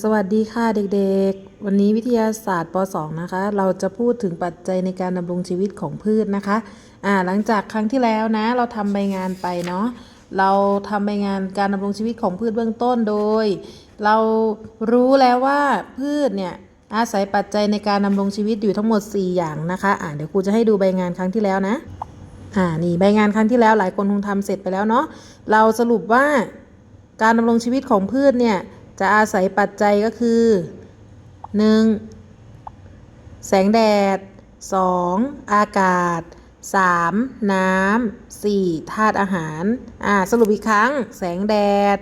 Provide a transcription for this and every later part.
สวัสดีค่ะเด็กๆ วันนี้วิทยาศาสตร์ป .2 นะคะ เราจะพูดถึงปัจจัยในการดำรงชีวิตของพืชนะคะอ่าหลังจากครั้งที่แล้วนะ เราทำใบงานไปเนาะเราทำใบงานการดำรงชีวิตของพืชเบื้องต้นโดย เรารู้แล้วว่าพืชเนี่ยอาศัยปัจจัยในการดำรงชีวิตอยู่ทั้งหมด 4 อย่างนะคะอ่าเดี๋ยวครูจะให้ดูใบงานครั้งที่แล้วนะอ่านี่ใบงานครั้งที่แล้วหลายคนคงทำเสร็จไปแล้วเนาะเราสรุปว่าการดำรงชีวิตของพืชเนี่ย จะอาศัยปัจจัยก็คือ 1. แสงแดด 2. อากาศ 3. น้ำ 4. ธาตุอาหาร อ่า สรุปอีกครั้ง แสงแดด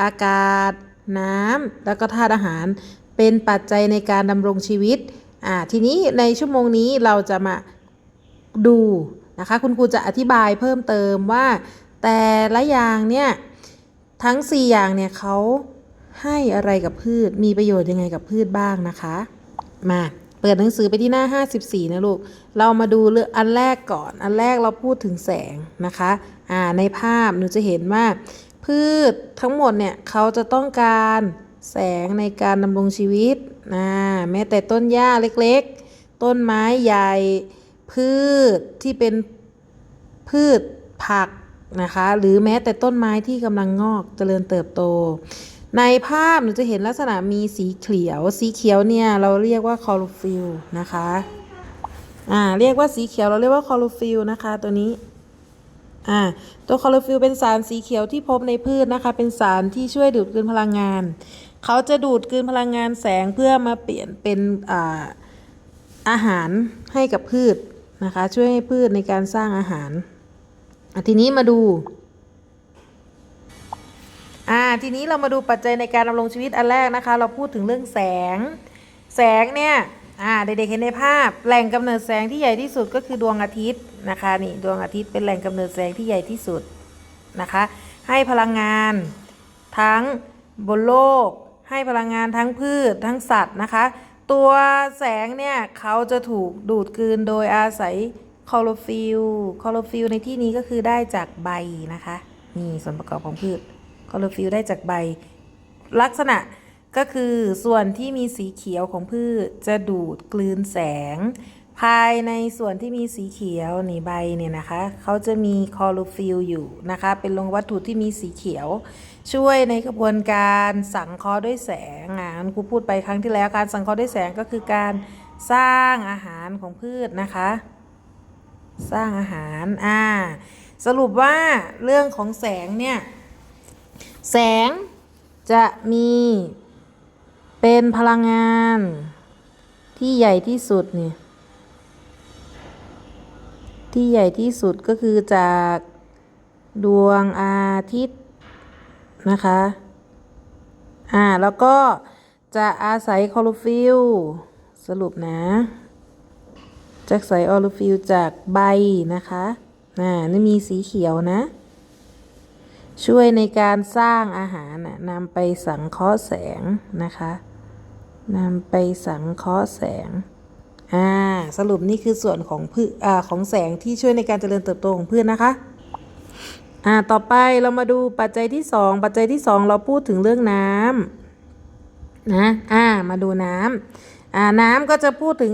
อากาศ น้ำ แล้วก็ธาตุอาหาร เป็นปัจจัยในการดำรงชีวิต อ่า ทีนี้ในชั่วโมงนี้เราจะมาดูนะคะ คุณครูจะอธิบายเพิ่มเติมว่า แต่ละอย่างเนี่ย ทั้ง 4 อย่างเนี่ยเขา ให้อะไรกับพืช มีประโยชน์ยังไงกับพืชบ้างนะคะ มาเปิดหนังสือไปที่หน้า 54 นะลูก เรามาดูเรื่องอันแรกก่อน อันแรกเราพูดถึงแสงนะคะ อ่า ในภาพหนูจะเห็นว่า พืชทั้งหมดเนี่ยเขาจะต้องการแสงในการดำรงชีวิตอ่าแม้แต่ต้นหญ้าเล็กๆ ต้นไม้ใหญ่ พืชที่เป็นพืชผักนะคะ หรือแม้แต่ต้นไม้ที่กำลังงอกเจริญเติบโต ในภาพหนูจะเห็นลักษณะมีสีเขียว สีเขียวเนี่ยเราเรียกว่าคลอโรฟิลนะคะ อ่าเรียกว่าสีเขียวเราเรียกว่าคลอโรฟิลนะคะตัวนี้ อ่าตัวคลอโรฟิลเป็นสารสีเขียวที่พบในพืชนะคะ เป็นสารที่ช่วยดูดกลืนพลังงาน เขาจะดูดกลืนพลังงานแสงเพื่อมาเปลี่ยนเป็นอ่าอาหารให้กับพืชนะคะ ช่วยให้พืชในการสร้างอาหารอทีนี้มาดู อ่าทีนี้เรามาดูปัจจัยในการดำรงชีวิตอันแรกนะคะ เราพูดถึงเรื่องแสง แสงเนี่ยอ่าเด็กๆเห็นในภาพแหล่งกำเนิดแสงที่ใหญ่ที่สุดก็คือดวงอาทิตย์นะคะนี่ดวงอาทิตย์เป็นแหล่งกำเนิดแสงที่ใหญ่ที่สุดนะคะ ให้พลังงานทั้งบนโลก ให้พลังงานทั้งพืชทั้งสัตว์นะคะ ตัวแสงเนี่ยเขาจะถูกดูดกลืนโดยอาศัยคลอโรฟิลคลอโรฟิลในที่นี้ก็คือได้จากใบนะคะนี่ส่วนประกอบของพืช คลอโรฟิลได้จากใบ ลักษณะก็คือส่วนที่มีสีเขียวของพืชจะดูดกลืนแสง ภายในส่วนที่มีสีเขียวนี่ใบเนี่ยนะคะเขาจะมีคลอโรฟิลอยู่นะคะ เป็นลงวัตถุที่มีสีเขียว ช่วยในกระบวนการสังเคราะห์ด้วยแสงอะครูพูดไปครั้งที่แล้วการสังเคราะห์ด้วยแสงก็คือการสร้างอาหารของพืชนะคะ สร้างอาหารอ่าสรุปว่าเรื่องของแสงเนี่ย แสงจะมีเป็นพลังงานที่ใหญ่ที่สุดเนี่ยที่ใหญ่ที่สุดก็คือจากดวงอาทิตย์นะคะ อ่า แล้วก็จะอาศัยคลอโรฟิลสรุปนะจะอาศัยคลอโรฟิลจากใบนะคะ อ่า นี่มีสีเขียวนะ ช่วยในการสร้างอาหารน่ะนำไปสังเคราะห์แสงนะคะนำไปสังเคราะห์แสงอ่าสรุปนี่คือส่วนของพืชอ่าของแสงที่ช่วยในการเจริญเติบโตของพืชนะคะอ่าต่อไปเรามาดูปัจจัยที่สองปัจจัยที่สองเราพูดถึงเรื่องน้ำนะอ่ามาดูน้ำอ่าน้ำก็จะพูดถึง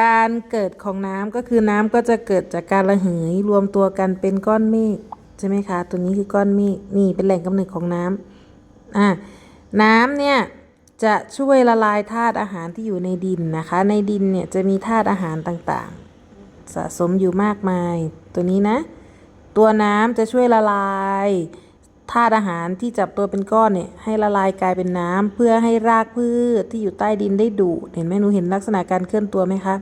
การเกิดของน้ำก็คือน้ำก็จะเกิดจากการระเหยรวมตัวกันเป็นก้อนเมฆ ใช่ไหมคะ ตัวนี้คือก้อนเมฆนี่เป็นแหล่งกำเนิดของน้ำอ่าน้ำเนี่ยจะช่วยละลายธาตุอาหารที่อยู่ในดินนะคะ ในดินเนี่ยจะมีธาตุอาหารต่างๆ สะสมอยู่มากมาย ตัวนี้นะ ตัวน้ำจะช่วยละลายธาตุอาหารที่จับตัวเป็นก้อนเนี่ยให้ละลายกลายเป็นน้ำเพื่อให้รากพืชที่อยู่ใต้ดินได้ดูดเห็นไหมหนูเห็นลักษณะการเคลื่อนตัวไหมคะ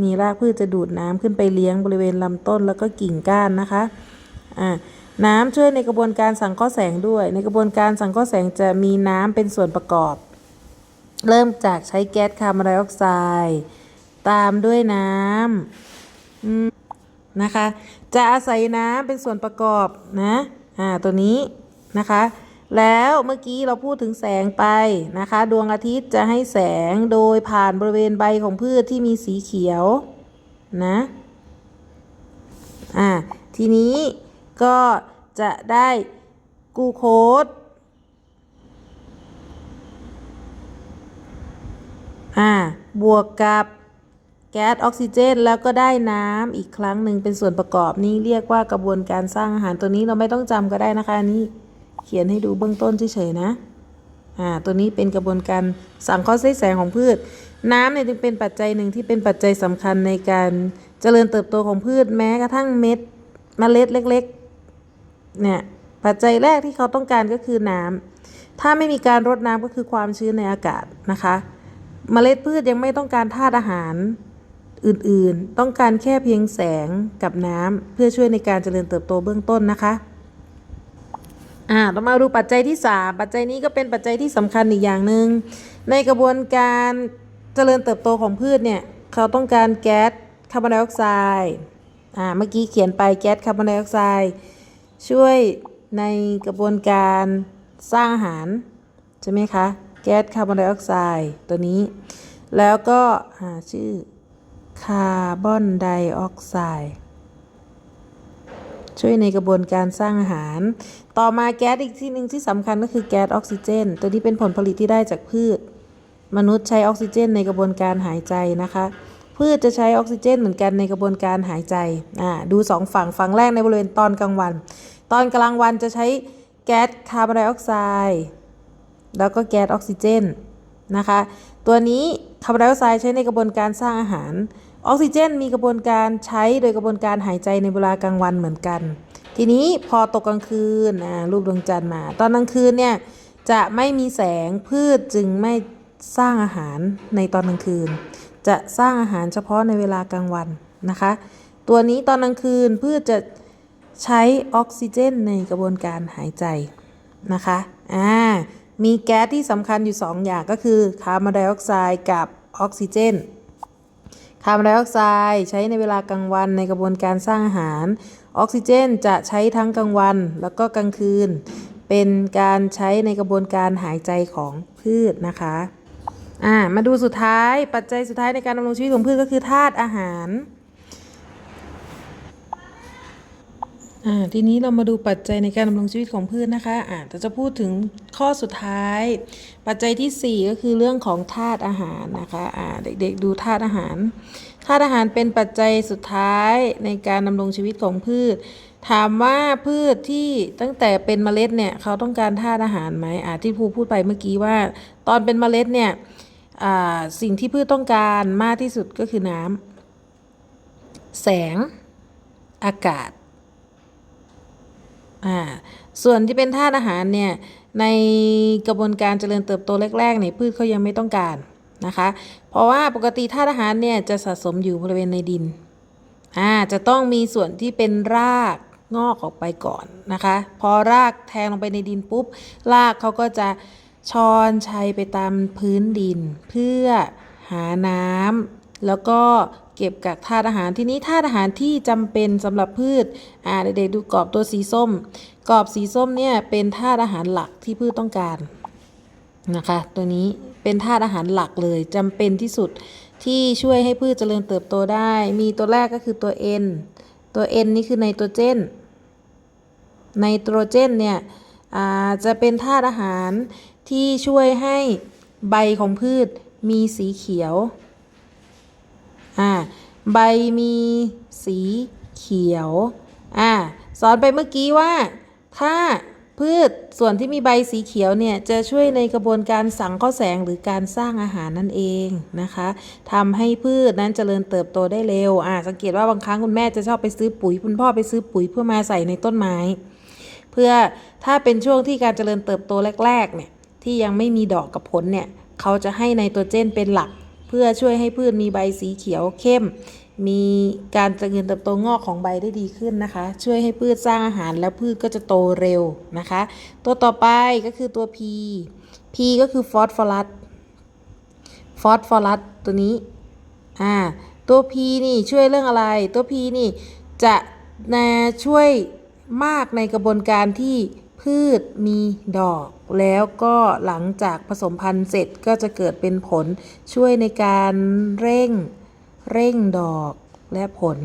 นี่รากพืชจะดูดน้ำขึ้นไปเลี้ยงบริเวณลำต้นแล้วก็กิ่งก้านนะคะ อ่าน้ำช่วยในกระบวนการสังเคราะห์แสงด้วย ในกระบวนการสังเคราะห์แสงจะมีน้ำเป็นส่วนประกอบ เริ่มจากใช้แก๊สคาร์บอนไดออกไซด์ตามด้วยน้ำนะคะ จะอาศัยน้ำเป็นส่วนประกอบนะอ่าตัวนี้นะคะ แล้วเมื่อกี้เราพูดถึงแสงไปนะคะ ดวงอาทิตย์จะให้แสงโดยผ่านบริเวณใบของพืชที่มีสีเขียวนะอ่าทีนี้ ก็จะได้กูโคสอ่าบวกกับแก๊สออกซิเจน แล้วก็ได้น้ำอีกครั้งหนึ่งเป็นส่วนประกอบนี้เรียกว่ากระบวนการสร้างอาหารตัวนี้เราไม่ต้องจำก็ได้นะคะอันนี้เขียนให้ดูเบื้องต้นเฉยๆนะอ่าตัวนี้เป็นกระบวนการสังเคราะห์แสงของพืช น้ำเนี่ยจึงเป็นปัจจัยหนึ่งที่เป็นปัจจัยสำคัญในการเจริญเติบโตของพืชแม้กระทั่งเม็ดเมล็ดเล็ก ๆ เนี่ยปัจจัยแรกที่เขาต้องการก็คือน้ำถ้าไม่มีการรดน้ำก็คือความชื้นในอากาศนะคะเมล็ดพืชยังไม่ต้องการธาตุอาหารอื่นๆ ต้องการแค่เพียงแสงกับน้ำเพื่อช่วยในการเจริญเติบโตเบื้องต้นนะคะอ่าเรามาดูปัจจัยที่ 3 ปัจจัยนี้ก็เป็นปัจจัยที่สำคัญอีกอย่างหนึ่งในกระบวนการเจริญเติบโตของพืชเนี่ยเขาต้องการแก๊สคาร์บอนไดออกไซด์อ่าเมื่อกี้เขียนไปแก๊สคาร์บอนไดออกไซด์ ช่วยในกระบวนการสร้างอาหาร ใช่ไหมคะ แก๊สคาร์บอนไดออกไซด์ตัวนี้ แล้วก็หาชื่อคาร์บอนไดออกไซด์ช่วยในกระบวนการสร้างอาหาร ต่อมาแก๊สอีกที่หนึ่งที่สำคัญก็คือแก๊สออกซิเจน ตัวนี้เป็นผลผลิตที่ได้จากพืช มนุษย์ใช้ออกซิเจนในกระบวนการหายใจนะคะ พืชจะใช้ออกซิเจนเหมือนกันในกระบวนการหายใจอ่าดูสองฝั่งฝั่งแรกในบริเวณตอนกลางวัน ตอนกลางวันจะใช้แก๊สคาร์บอนไดออกไซด์แล้วก็แก๊สออกซิเจนนะคะตัวนี้คาร์บอนไดออกไซด์ใช้ในกระบวนการสร้างอาหาร ออกซิเจน มีกระบวนการใช้โดยกระบวนการหายใจในเวลากลางวันเหมือนกัน ทีนี้พอตกกลางคืนอ่ารูปดวงจันทร์มา ตอนกลางคืนเนี่ยจะไม่มีแสงพืชจึงไม่สร้างอาหารในตอนกลางคืน จะสร้างอาหารเฉพาะในเวลากลางวันนะคะ ตัวนี้ตอนกลางคืนพืชจะใช้ออกซิเจนในกระบวนการหายใจนะคะอ่ามีแก๊สที่สำคัญอยู่ 2 อย่างก็คือคาร์บอนไดออกไซด์กับออกซิเจนคาร์บอนไดออกไซด์ใช้ในเวลากลางวันในกระบวนการสร้างอาหาร ออกซิเจนจะใช้ทั้งกลางวันแล้วก็กลางคืน เป็นการใช้ในกระบวนการหายใจของพืชนะคะ อ่ามาดูสุดท้ายปัจจัยสุดท้ายในการดำรงชีวิตของพืชก็คือธาตุอาหารอ่าทีนี้เรามาดูปัจจัยในการดำรงชีวิตของพืชนะคะอ่าเราจะพูดถึงข้อสุดท้าย ปัจจัยที่ 4 ก็คือเรื่องของธาตุอาหารนะคะอ่าเด็กๆดูธาตุอาหารธาตุอาหารเป็นปัจจัยสุดท้ายในการดำรงชีวิตของพืช ถามว่าพืชที่ตั้งแต่เป็นเมล็ดเนี่ยเขาต้องการธาตุอาหารไหมอ่าที่ครูพูดไปเมื่อกี้ว่า ตอนเป็นเมล็ดเนี่ย สิ่งที่พืชต้องการมากที่สุดก็คือน้ำแสง อากาศาส่วนที่เป็นธาตุอาหารเนี่ย ในกระบวนการเจริญเติบโตแรกๆเนี่ยพืชเขายังไม่ต้องการนะคะ เพราะว่าปกติธาตุอาหารเนี่ยจะสะสมอยู่บริเวณในดินอ่าจะต้องมีส่วนที่เป็นรากงอกออกไปก่อนนะคะ พอรากแทงลงไปในดินปุ๊บ รากเขาก็จะ ช้อนชัยไปตามพื้นดิน เพื่อหาน้ำแล้วก็เก็บกักธาตุอาหารทีนี้ธาตุอาหารที่จำเป็นสำหรับพืชอ่าเด็กๆดูกรอบตัวสีส้ม กรอบสีส้มเนี่ยเป็นธาตุอาหารหลักที่พืชต้องการนะคะ ตัวนี้เป็นธาตุอาหารหลักเลยจำเป็นที่สุดที่ช่วยให้พืชเจริญเติบโตได้ มีตัวแรกก็คือตัว N ตัว N นี่คือไนโตรเจนไนโตรเจนเนี่ยจะเป็นธาตุอาหาร ที่ช่วยให้ใบของพืชมีสีเขียวอ่าใบมีสีเขียวอ่าสอนไปเมื่อกี้ว่า ถ้าพืชส่วนที่มีใบสีเขียวเนี่ย จะช่วยในกระบวนการสังเคราะห์แสงหรือการสร้างอาหารนั่นเองนะคะทำให้พืชนั้นเจริญเติบโตได้เร็วอ่าสังเกตว่าบางครั้งคุณแม่จะชอบไปซื้อปุ๋ย คุณพ่อไปซื้อปุ๋ยเพื่อมาใส่ในต้นไม้ เพื่อถ้าเป็นช่วงที่การเจริญเติบโตแรก ๆ เนี่ย ที่ยังไม่มีดอกกับผลเนี่ย เขาจะให้ไนโตรเจนเป็นหลัก เพื่อช่วยให้พืชมีใบสีเขียวเข้ม มีการเจริญเติบโตงอกของใบได้ดีขึ้นนะคะ ช่วยให้พืชสร้างอาหารแล้วพืชก็จะโตเร็วนะคะ ตัวต่อไปก็คือตัว P P ก็คือฟอสฟอรัสฟอสฟอรัสตัวนี้อ่าตัว P นี่ช่วยเรื่องอะไร ตัว P นี่จะนะช่วยมากในกระบวนการที่ พืชมีดอก แล้วก็หลังจากผสมพันธุ์เสร็จก็จะเกิดเป็นผลช่วยในการเร่ง เร่งดอกและผล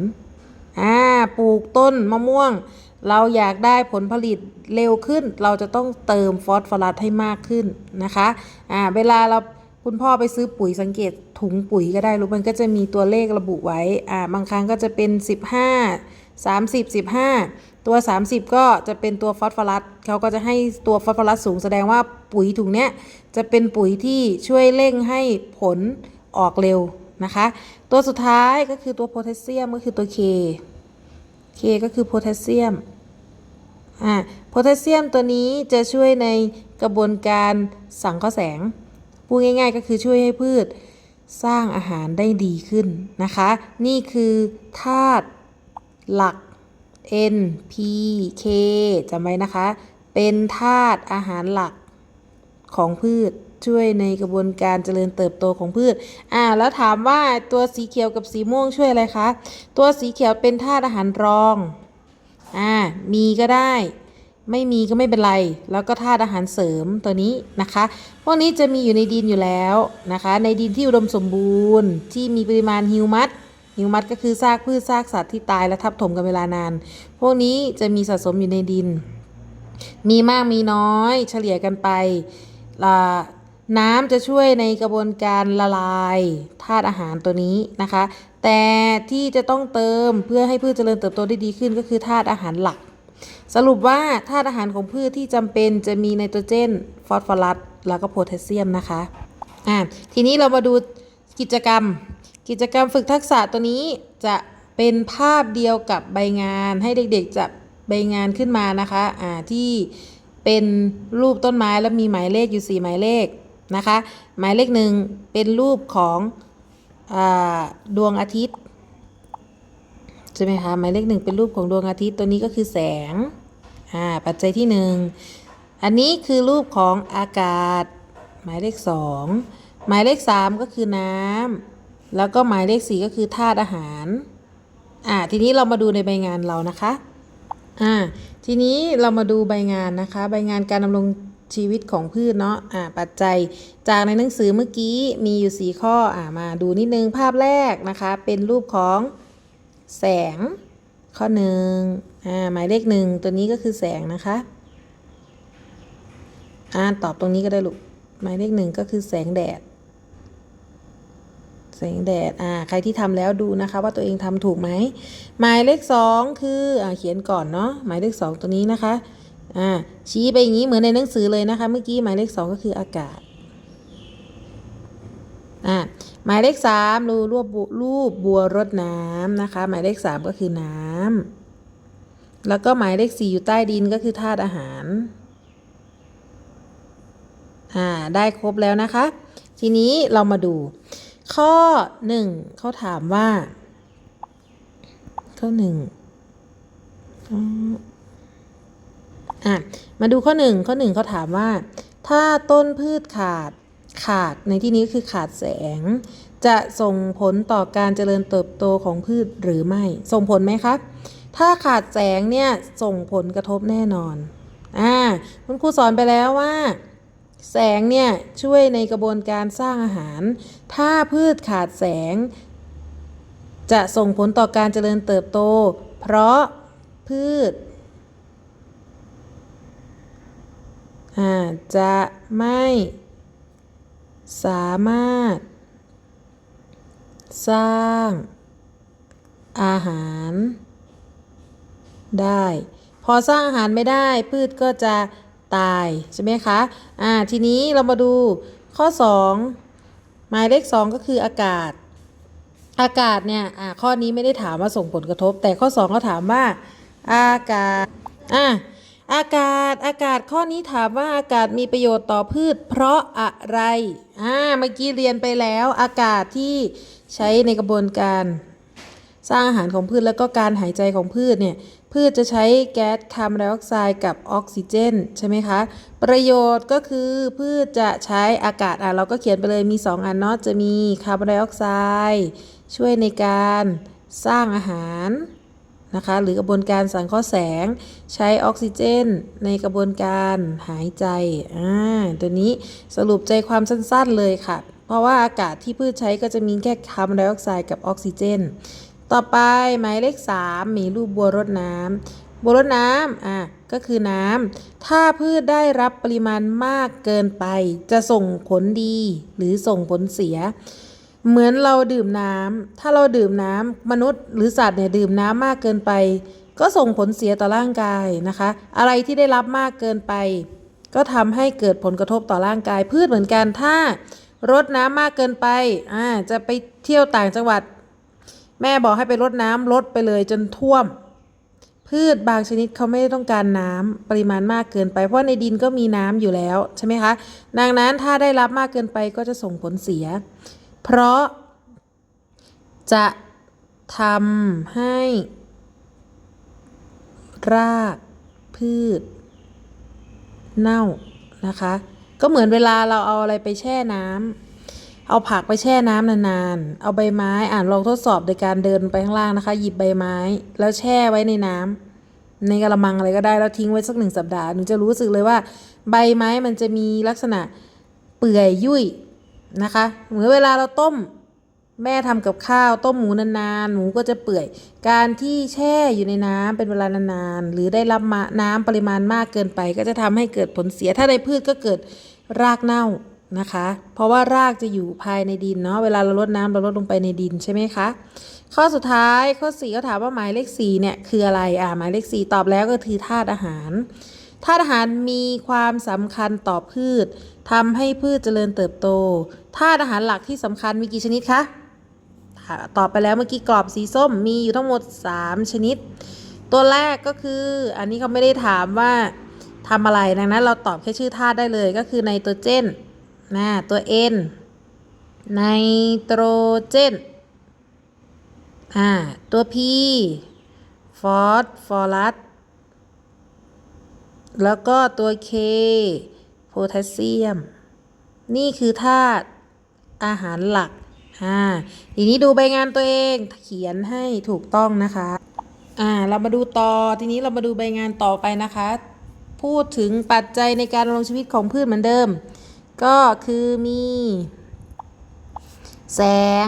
อ่าปลูกต้นมะม่วง เราอยากได้ผลผลิตเร็วขึ้น เราจะต้องเติมฟอสฟอรัสให้มากขึ้นนะคะอ่าเวลาเราคุณพ่อไปซื้อปุ๋ยสังเกตถุงปุ๋ยก็ได้รู้มันก็จะมีตัวเลขระบุไว้อ่าบางครั้งก็จะเป็น 15 30 15 ตัว 30 ก็จะเป็นตัวฟอสฟอรัสเขาก็จะให้ตัวฟอสฟอรัสสูงแสดงว่าปุ๋ยถุงเนี้ยจะเป็นปุ๋ยที่ช่วยเร่งให้ผลออกเร็วนะคะ ตัวสุดท้ายก็คือตัวโพแทสเซียมก็คือตัว K K ก็คือโพแทสเซียมอ่าโพแทสเซียมตัวนี้จะช่วยในกระบวนการสังเคราะห์แสงพูดง่าย ๆ ก็คือช่วยให้พืชสร้างอาหารได้ดีขึ้นนะคะ นี่คือธาตุ หลัก N P K จำไว้นะคะ เป็นธาตุอาหารหลักของพืชช่วยในกระบวนการเจริญเติบโตของพืช อ่า แล้วถามว่าตัวสีเขียวกับสีม่วงช่วยอะไรคะ ตัวสีเขียวเป็นธาตุอาหารรอง อ่า มีก็ได้ ไม่มีก็ไม่เป็นไร แล้วก็ธาตุอาหารเสริมตัวนี้นะคะ พวกนี้จะมีอยู่ในดินอยู่แล้วนะคะ ในดินที่อุดมสมบูรณ์ ที่มีปริมาณฮิวมัส ฮิวมัสก็คือซากพืชซากสัตว์ที่ตายและทับถมกันเวลานาน พวกนี้จะมีสะสมอยู่ในดิน มีมากมีน้อย เฉลี่ยกันไปน้ำจะช่วยในกระบวนการละลายธาตุอาหารตัวนี้นะคะ แต่ที่จะต้องเติมเพื่อให้พืชเจริญเติบโตได้ดีขึ้นก็คือธาตุอาหารหลัก สรุปว่าธาตุอาหารของพืชที่จำเป็นจะมีไนโตรเจน ฟอสฟอรัส แล้วก็โพแทสเซียมนะคะอ่าทีนี้เรามาดูกิจกรรม กิจกรรมฝึกทักษะตัวนี้จะเป็นภาพเดียวกับใบงานให้เด็กๆจับใบงานขึ้นมานะคะอ่าที่เป็นรูปต้นไม้แล้วมีหมายเลขอยู่ 4 หมายเลขนะคะ หมายเลขหนึ่งเป็นรูปของอดวงอาทิตย์ใช่ไหมคะหมายเลขหนึ่งเป็นรูปของดวงอาทิตย์ตัวนี้ก็คือแสงอ่าปัจจัยที่หนึ่งอันนี้คือรูปของอากาศ หมายเลขสองหมายเลขสามก็คือน้ำ แล้วก็หมายเลขสี่ก็คือธาตุอาหาร อ่า ทีนี้เรามาดูในใบงานเรานะคะ อ่า ทีนี้เรามาดูใบงานนะคะ ใบงานการดำรงชีวิตของพืชเนาะ อ่า ปัจจัย จากในหนังสือเมื่อกี้มีอยู่4ข้อ อ่า มาดูนิดนึงภาพแรกนะคะ เป็นรูปของแสง ข้อหนึ่งอ่า หมายเลขหนึ่งตัวนี้ก็คือแสงนะคะ อ่า ตอบตรงนี้ก็ได้ลูก หมายเลขหนึ่งก็คือแสงแดด สงแดดอ่าใครที่ทำแล้วดูนะคะ ว่าตัวเองทำถูกไหมหมายเลขสองคืออ่าเขียนก่อนเนาะหมายเลขสองตัวนี้นะคะอ่าชี้ไปอย่างนี้เหมือนในหนังสือเลยนะคะ เมื่อกี้หมายเลขสองก็คืออากาศอ่าหมายเลขสามรูรูปบัวรูปบัวรดน้ำนะคะ หมายเลขสามก็คือน้ำแล้วก็หมายเลขสี่อยู่ใต้ดินก็คือธาตุอาหารอ่าได้ครบแล้วนะคะ ทีนี้เรามาดู ข้อหนึ่งเขาถามว่า ข้อหนึ่งอะมาดูข้อหนึ่งข้อหนึ่งเขาถามว่า ถ้าต้นพืชขาดขาดในที่นี้คือขาดแสง จะส่งผลต่อการเจริญเติบโตของพืชหรือไม่ ส่งผลไหมครับถ้าขาดแสงเนี่ยส่งผลกระทบแน่นอนอ่าคุณครูสอนไปแล้วว่า แสงเนี่ยช่วยในกระบวนการสร้างอาหาร ถ้าพืชขาดแสง จะส่งผลต่อการเจริญเติบโต เพราะพืชอ่าจะไม่สามารถ สร้าง อาหาร ได้ พอสร้างอาหารไม่ได้ พืชก็จะ ตายใช่ไหมคะอ่าทีนี้เรามาดูข้อ 2 หมายเลข 2 ก็คืออากาศ อากาศเนี่ยอ่าข้อนี้ไม่ได้ถามว่าส่งผลกระทบ แต่ข้อ2เขาถามว่า อากาศอ่าอากาศอากาศข้อนี้ถามว่าอากาศมีประโยชน์ต่อพืช เพราะอะไรอ่าเมื่อกี้เรียนไปแล้วอากาศที่ใช้ในกระบวนการสร้างอาหารของพืชแล้วก็การหายใจของพืชเนี่ย พืชจะใช้แก๊สคาร์บอนไดออกไซด์กับออกซิเจนใช่ไหมคะ ประโยชน์ก็คือพืชจะใช้อากาศอะเราก็เขียนไปเลยมี 2 อันเนาะจะมีคาร์บอนไดออกไซด์ช่วยในการสร้างอาหารนะคะหรือกระบวนการสังเคราะห์แสงใช้ออกซิเจน ในกระบวนการหายใจอ่าตัวนี้สรุปใจความสั้นๆเลยค่ะ เพราะว่าอากาศที่พืชใช้ก็จะมีแค่คาร์บอนไดออกไซด์กับออกซิเจน ต่อไปหมายเลข3มีรูปบัวรดน้ำบัวรดน้ำอะก็คือน้ำถ้าพืชได้รับปริมาณมากเกินไป จะส่งผลดีหรือส่งผลเสีย เหมือนเราดื่มน้ำถ้าเราดื่มน้ำมนุษย์หรือสัตว์เนี่ยดื่มน้ำมากเกินไป ก็ส่งผลเสียต่อร่างกายนะคะ อะไรที่ได้รับมากเกินไป ก็ทำให้เกิดผลกระทบต่อร่างกาย พืชเหมือนกันถ้ารดน้ำมากเกินไปอ่าจะไปเที่ยวต่างจังหวัด แม่บอกให้ไปรดน้ำลดไปเลยจนท่วม พืชบางชนิดเขาไม่ได้ต้องการน้ำปริมาณมากเกินไป เพราะในดินก็มีน้ำอยู่แล้วใช่ไหมคะ ดังนั้นถ้าได้รับมากเกินไปก็จะส่งผลเสีย เพราะ จะทำให้ รากพืช เน่านะคะ ก็เหมือนเวลาเราเอาอะไรไปแช่น้ำ เอาผักไปแช่น้ำนานๆ เอาใบไม้อ่านลองทดสอบโดยการเดินไปข้างล่างนะคะ หยิบใบไม้ แล้วแช่ไว้ในน้ำในกระมังอะไรก็ได้แล้วทิ้งไว้สักหนึ่งสัปดาห์หนูจะรู้สึกเลยว่า ใบไม้มันจะมีลักษณะเปื่อยยุ่ยนะคะเหมือนเวลาเราต้มแม่ทำกับข้าวต้มหมูนานๆ หมูก็จะเปื่อย การที่แช่อยู่ในน้ำเป็นเวลานานๆ หรือได้รับน้ำปริมาณมากเกินไป ก็จะทำให้เกิดผลเสีย ถ้าในพืชก็เกิดรากเน่า นะคะ เพราะว่ารากจะอยู่ภายในดินเนาะเวลาเราลดน้ำเราลดลงไปในดินใช่ไหมคะข้อสุดท้ายข้อ4เขาถามว่าหมายเลข4เนี่ยคืออะไรอ่าหมายเลข4ตอบแล้วก็คือธาตุอาหารธาตุอาหารมีความสำคัญต่อพืชทำให้พืชเจริญเติบโตธาตุอาหารหลักที่สำคัญมีกี่ชนิดคะค่ะตอบไปแล้วเมื่อกี้กรอบสีส้มมีอยู่ทั้งหมด 3 ชนิด ตัวแรกก็คือ อันนี้เขาไม่ได้ถามว่าทำอะไรดังนั้นเราตอบแค่ชื่อธาตุได้เลยก็คือไนโตรเจน นะตัว N ไนโตรเจนอ่าตัว P ฟอสฟอรัสแล้วก็ตัว K โพแทสเซียม นี่คือธาตุอาหารหลักอ่าทีนี้ดูใบงานตัวเองเขียนให้ถูกต้องนะคะอ่าเรามาดูต่อทีนี้เรามาดูใบงานต่อไปนะคะ พูดถึงปัจจัยในการดำรงชีวิตของพืชเหมือนเดิม ก็คือมี แสง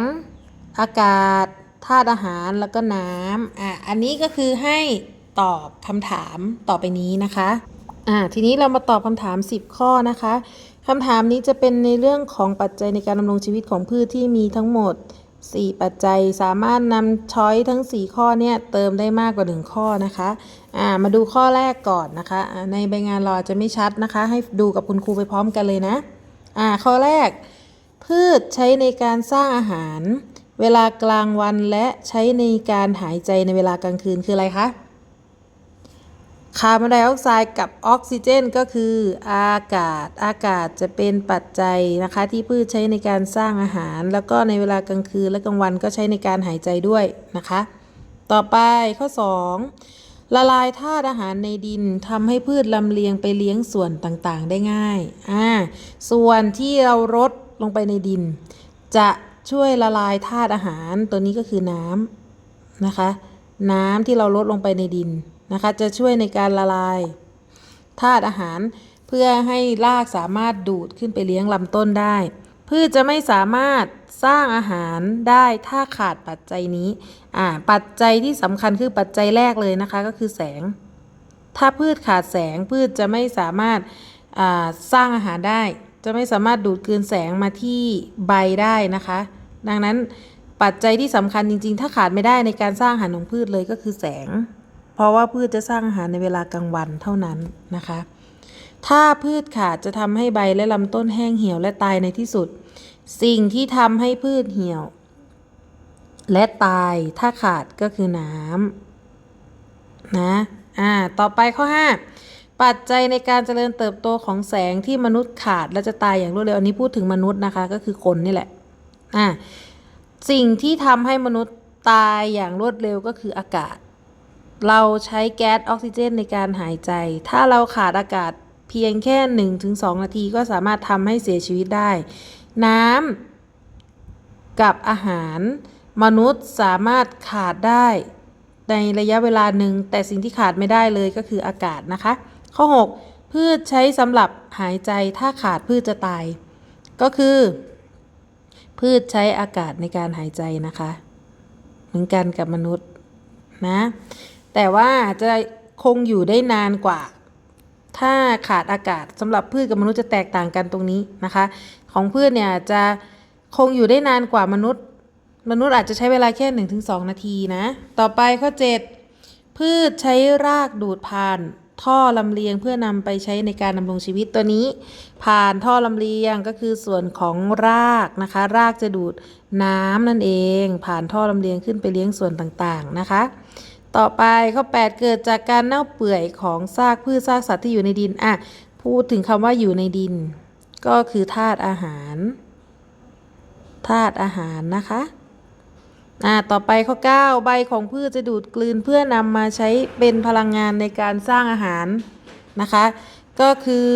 อากาศธาตุอาหารแล้วก็น้ำอะอันนี้ก็คือให้ตอบคำถามต่อไปนี้นะคะอ่าทีนี้เรามาตอบคำถาม 10 ข้อนะคะคำถามนี้จะเป็นในเรื่องของปัจจัยในการดำรงชีวิตของพืชที่มีทั้งหมด 4 ปัจจัยสามารถนำช้อยทั้ง 4 ข้อเนี่ยเติมได้มากกว่า 1 ข้อนะคะอ่ามาดูข้อแรกก่อนนะคะ ในใบงานเราอาจจะไม่ชัดนะคะ ให้ดูกับคุณครูไปพร้อมกันเลยนะ อ่าข้อแรก พืชใช้ในการสร้างอาหาร เวลากลางวันและใช้ในการหายใจในเวลากลางคืนคืออะไรคะคาร์บอนไดออกไซด์กับออกซิเจน ก็คืออากาศ อากาศจะเป็นปัจจัยนะคะ ที่พืชใช้ในการสร้างอาหาร แล้วก็ในเวลากลางคืนและกลางวันก็ใช้ในการหายใจด้วยนะคะ ต่อไปข้อ 2 ละลายธาตุอาหารในดินทำให้พืชลำเลียงไปเลี้ยงส่วนต่างๆ ได้ง่าย อ่า ส่วนที่เรารดลงไปในดิน จะช่วยละลายธาตุอาหารตัวนี้ก็คือน้ำนะคะ น้ำที่เราลดลงไปในดินนะคะ จะช่วยในการละลายธาตุอาหาร เพื่อให้รากสามารถดูดขึ้นไปเลี้ยงลำต้นได้พืชจะไม่สามารถสร้างอาหารได้ถ้าขาดปัจจัยนี้ อ่าปัจจัยที่สำคัญคือปัจจัยแรกเลยนะคะก็คือแสง ถ้าพืชขาดแสงพืชจะไม่สามารถอ่าสร้างอาหารได้ จะไม่สามารถดูดกลืนแสงมาที่ใบได้นะคะ ดังนั้นปัจจัยที่สำคัญจริง ๆ ถ้าขาดไม่ได้ในการสร้างอาหารของพืชเลยก็คือแสง เพราะว่าพืชจะสร้างอาหารในเวลากลางวันเท่านั้นนะคะ ถ้าพืชขาดจะทำให้ใบและลำต้นแห้งเหี่ยวและตายในที่สุด สิ่งที่ทำให้พืชเหี่ยว และตายถ้าขาดก็คือน้ำนะอ่าต่อไปข้อ 5 ปัจจัยในการเจริญเติบโตของแสงที่มนุษย์ขาดและจะตายอย่างรวดเร็วอันนี้พูดถึงมนุษย์นะคะก็คือคนนี่แหละอ่าสิ่งที่ทำให้มนุษย์ตายอย่างรวดเร็วก็คืออากาศ เราใช้แก๊สออกซิเจนในการหายใจ ถ้าเราขาดอากาศเพียงแค่ 1-2 นาทีก็สามารถทำให้เสียชีวิตได้ น้ำกับอาหาร มนุษย์สามารถขาดได้ ในระยะเวลาหนึ่ง แต่สิ่งที่ขาดไม่ได้เลยก็คืออากาศนะคะ ข้อ 6 พืชใช้สำหรับหายใจถ้าขาดพืชจะตาย ก็คือ พืชใช้อากาศในการหายใจนะคะ เหมือนกันกับมนุษย์นะแต่ว่าจะคงอยู่ได้นานกว่า ถ้าขาดอากาศสำหรับพืชกับมนุษย์จะแตกต่างกันตรงนี้นะคะ ของพืชเนี่ยจะคงอยู่ได้นานกว่ามนุษย์ มนุษย์อาจจะใช้เวลาแค่ 1-2 นาทีนะ ต่อไปข้อ 7 พืชใช้รากดูดผ่านท่อลำเลียงเพื่อนำไปใช้ในการดำรงชีวิตตัวนี้ ผ่านท่อลำเลียงก็คือส่วนของรากนะคะ รากจะดูดน้ำนั่นเอง ผ่านท่อลำเลียงขึ้นไปเลี้ยงส่วนต่างๆนะคะ ต่อไปข้อ 8 เกิดจากการเน่าเปื่อยของซากพืชซากสัตว์ที่อยู่ในดินอะพูดถึงคำว่าอยู่ในดิน ก็คือธาตุอาหารธาตุอาหารนะคะ อ่าต่อไปข้อ 9 ใบของพืชจะดูดกลืนเพื่อนำมาใช้เป็นพลังงานในการสร้างอาหารนะคะ ก็คือ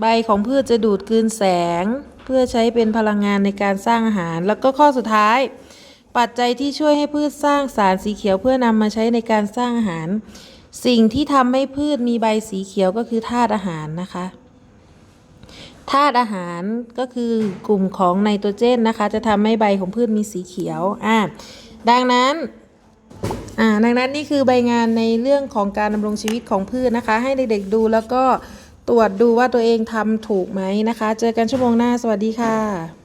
ใบของพืชจะดูดกลืนแสง เพื่อใช้เป็นพลังงานในการสร้างอาหาร แล้วก็ข้อสุดท้าย ปัจจัยที่ช่วยให้พืชสร้างสารสีเขียวเพื่อนำมาใช้ในการสร้างอาหาร สิ่งที่ทำให้พืชมีใบสีเขียวก็คือธาตุอาหารนะคะ ธาตุอาหารก็คือกลุ่มของไนโตรเจนนะคะ จะทำให้ใบของพืชมีสีเขียวอ่าดังนั้นอ่าดังนั้นนี่คือใบงานในเรื่องของการดำรงชีวิตของพืชนะคะ ให้เด็กๆดูแล้วก็ตรวจดูว่าตัวเองทำถูกไหมนะคะ เจอกันชั่วโมงหน้า สวัสดีค่ะ